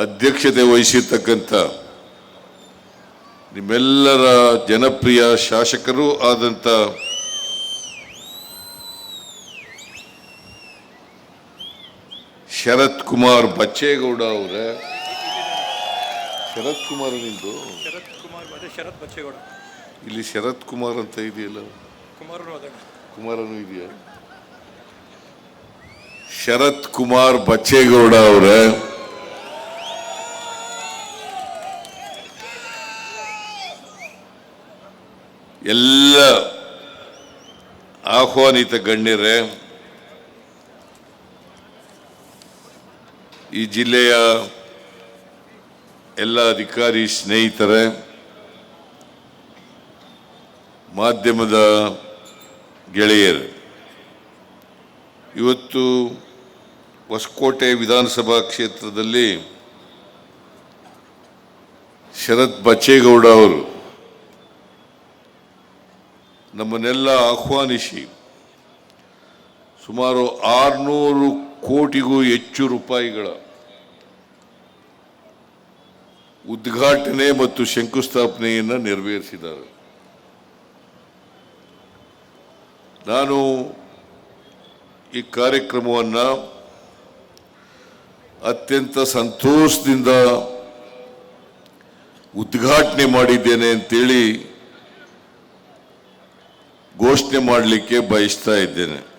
ಅಧ್ಯಕ್ಷತೆ ವಹಿಸಿರ್ತಕ್ಕಂಥ ನಿಮ್ಮೆಲ್ಲರ ಜನಪ್ರಿಯ ಶಾಸಕರು ಆದಂಥ ಶರತ್ ಕುಮಾರ್ ಬಚ್ಚೇಗೌಡ ಅವರೇ. ಶರತ್ ಕುಮಾರ್ ನಿಂದು? ಶರತ್ ಕುಮಾರ್ ಅದೇ ಶರತ್ ಬಚ್ಚೇಗೌಡ. ಇಲ್ಲಿ ಶರತ್ ಕುಮಾರ್ ಅಂತ ಇದೆಯಲ್ಲ? ಕುಮಾರನು ಇದೆಯಾ? ಶರತ್ ಕುಮಾರ್ ಬಚ್ಚೇಗೌಡ ಅವರೇ. ಎಲ್ಲ ಆಹ್ವಾನಿತ ಗಣ್ಯರೇ, ಈ ಜಿಲ್ಲೆಯ ಎಲ್ಲ ಅಧಿಕಾರಿ ಸ್ನೇಹಿತರೆ, ಮಾಧ್ಯಮದ ಗೆಳೆಯರು, ಇವತ್ತು ಹೊಸಕೋಟೆ ವಿಧಾನಸಭಾ ಕ್ಷೇತ್ರದಲ್ಲಿ ಶರತ್ ಬಚ್ಚೇಗೌಡ ಅವರು ನಮ್ಮನ್ನೆಲ್ಲ ಆಹ್ವಾನಿಸಿ. ಸುಮಾರು ಆರುನೂರು ಕೋಟಿಗೂ ಹೆಚ್ಚು ರೂಪಾಯಿಗಳ ಉದ್ಘಾಟನೆ ಮತ್ತು ಶಂಕುಸ್ಥಾಪನೆಯನ್ನು ನೆರವೇರಿಸಿದ್ದಾರೆ. ನಾನು ಈ ಕಾರ್ಯಕ್ರಮವನ್ನು ಅತ್ಯಂತ ಸಂತೋಷದಿಂದ ಉದ್ಘಾಟನೆ ಮಾಡಿದ್ದೇನೆ ಅಂತೇಳಿ ಘೋಷಣೆ ಮಾಡಲಿಕ್ಕೆ ಬಯಸ್ತಾ ಇದ್ದೇನೆ.